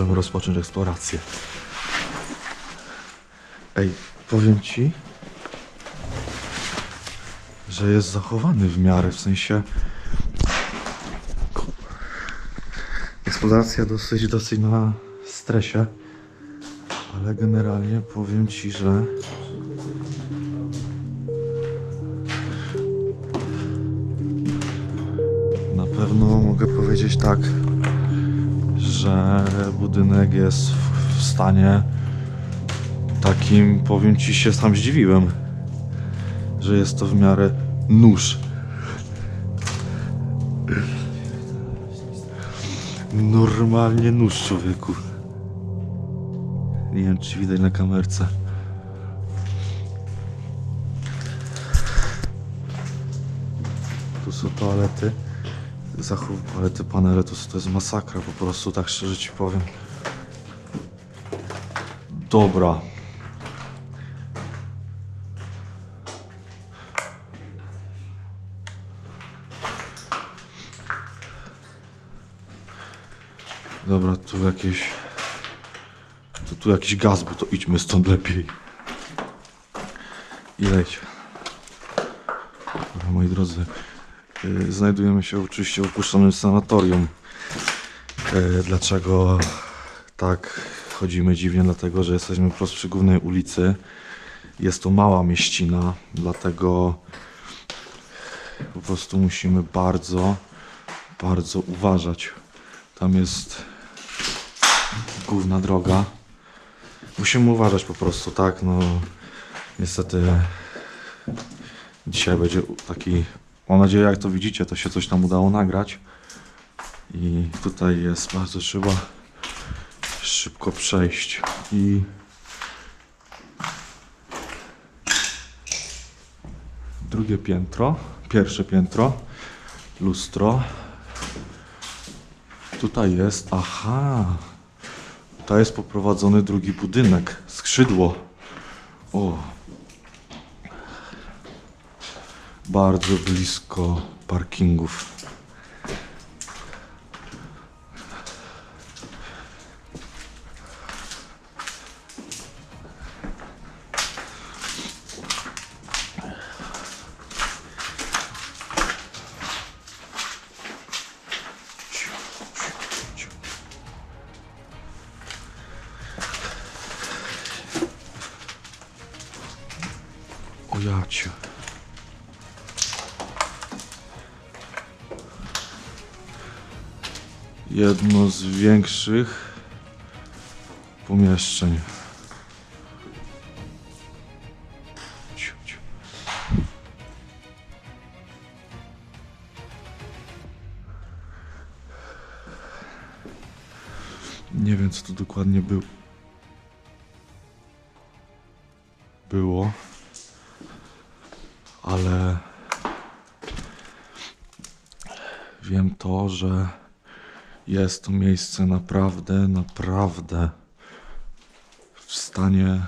możemy rozpocząć eksplorację. Ej, powiem ci, że jest zachowany w miarę, w sensie... Eksploracja dosyć, dosyć na stresie, ale generalnie powiem ci, że... Na pewno mogę powiedzieć tak, że budynek jest w- stanie takim, powiem ci, się sam zdziwiłem, że jest to w miarę nóż. Normalnie nóż, człowieku. Nie wiem, czy widać na kamerce. Tu są toalety. Zachów, ale te panele to, to jest masakra, po prostu tak szczerze ci powiem. Dobra. Dobra, tu jakieś... To tu jakiś gaz, bo to idźmy stąd lepiej. I leć. Dobra, moi drodzy, znajdujemy się oczywiście w opuszczonym sanatorium. Y, Dlaczego tak chodzimy dziwnie? Dlatego, że jesteśmy wprost przy głównej ulicy. Jest to mała mieścina, dlatego po prostu musimy bardzo, bardzo uważać. Tam jest główna droga. Musimy uważać po prostu, tak? No, niestety dzisiaj będzie taki. Mam nadzieję, jak to widzicie, to się coś tam udało nagrać. I tutaj jest bardzo trzeba szybko przejść. I drugie piętro, pierwsze piętro, lustro. Tutaj jest, aha, tutaj jest poprowadzony drugi budynek, skrzydło. O, bardzo blisko parkingów. O jacie. Jedno z większych pomieszczeń. Nie wiem, co to dokładnie był. Było, ale wiem to, że jest to miejsce naprawdę, naprawdę w stanie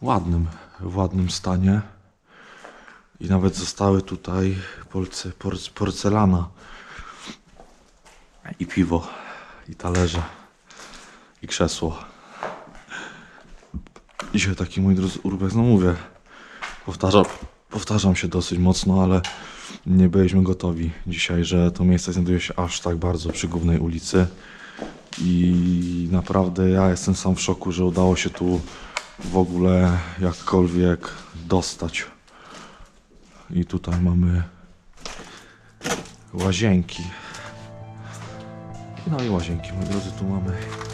ładnym, w ładnym stanie. I nawet zostały tutaj porc, porcelana i piwo, i talerze, i krzesło. Dzisiaj taki mój drodzy urbek, no mówię, powtarzam, powtarzam się dosyć mocno, ale nie byliśmy gotowi dzisiaj, że to miejsce znajduje się aż tak bardzo przy głównej ulicy. I naprawdę ja jestem sam w szoku, że udało się tu w ogóle jakkolwiek dostać. I tutaj mamy łazienki. No i łazienki, moi drodzy, tu mamy.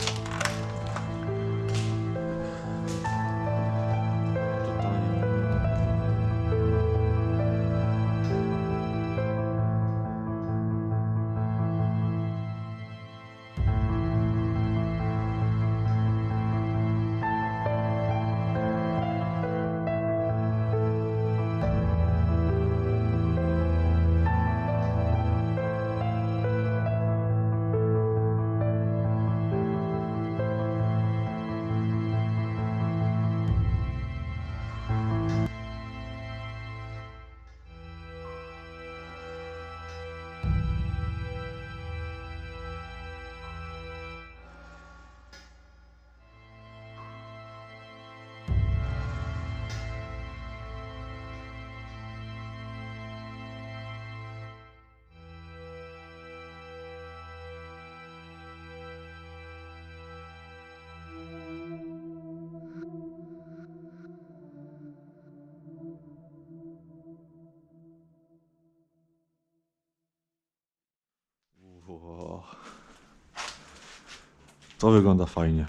To wygląda fajnie.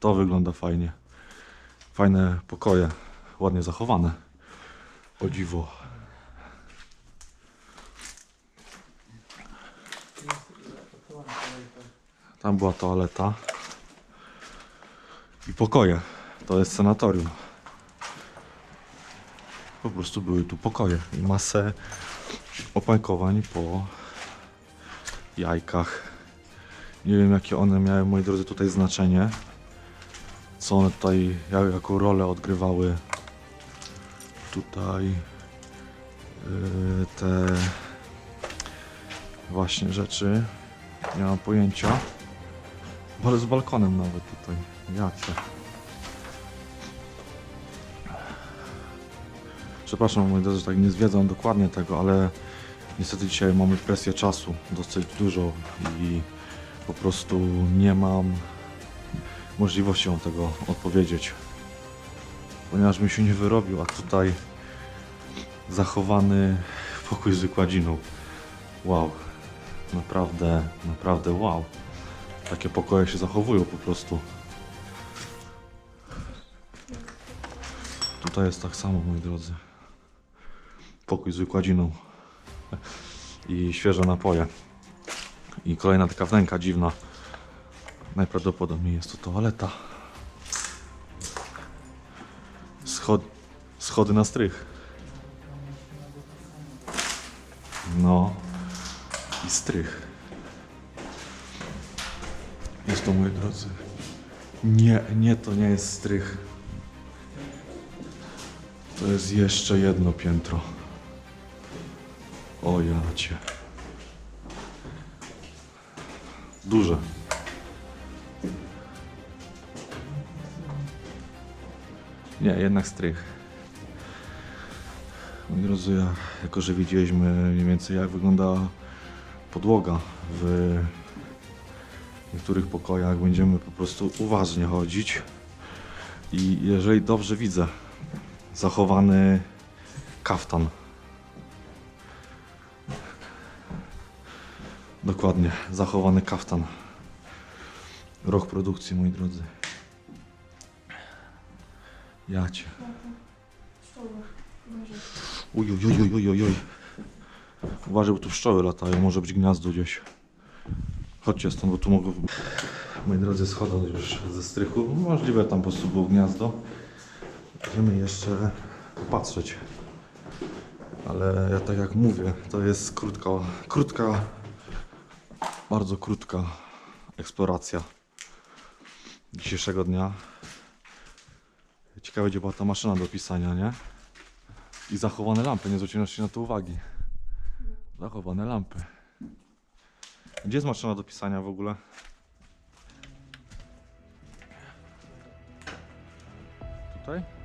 To wygląda fajnie. Fajne pokoje, ładnie zachowane. O dziwo. Tam była toaleta. I pokoje. To jest sanatorium. Po prostu były tu pokoje i masę opakowań po jajkach. Nie wiem jakie one miały, moi drodzy, tutaj znaczenie. Co one tutaj, jak- jaką rolę odgrywały tutaj yy, te właśnie rzeczy. Nie mam pojęcia. Ale z balkonem nawet tutaj. Jacie. Przepraszam, moi drodzy, że tak nie zwiedzam dokładnie tego, ale niestety dzisiaj mamy presję czasu dosyć dużo i po prostu nie mam możliwości tego odpowiedzieć. Ponieważ mi się nie wyrobił, a tutaj zachowany pokój z wykładziną. Wow. Naprawdę, naprawdę wow. Takie pokoje się zachowują po prostu. Tutaj jest tak samo, moi drodzy. Pokój z wykładziną. I świeże napoje. I kolejna taka wnęka dziwna. Najprawdopodobniej jest to toaleta. Schod schody na strych. No. I strych. Jest to, moi drodzy. Nie, nie, to nie jest strych. To jest jeszcze jedno piętro. O jacie. Duże. Nie, jednak strych. Moi drodzy, ja, jako że widzieliśmy mniej więcej jak wygląda podłoga w niektórych pokojach, będziemy po prostu uważnie chodzić. I jeżeli dobrze widzę, zachowany kaftan. Dokładnie, zachowany kaftan. Rok produkcji, moi drodzy. Jacie. Uj, uj, uj, uj, uj, uj. Uważaj, bo tu pszczoły latają, może być gniazdo gdzieś. Chodźcie stąd, bo tu mogą... Moi drodzy, schodzą już ze strychu. Możliwe tam po prostu było gniazdo. Będziemy jeszcze popatrzeć. Ale ja tak jak mówię, to jest krótka, krótka, bardzo krótka eksploracja dzisiejszego dnia. Ciekawe, gdzie była ta maszyna do pisania, nie? I zachowane lampy, nie zwróciłem się na to uwagi. Zachowane lampy. Gdzie jest maszyna do pisania w ogóle? Tutaj?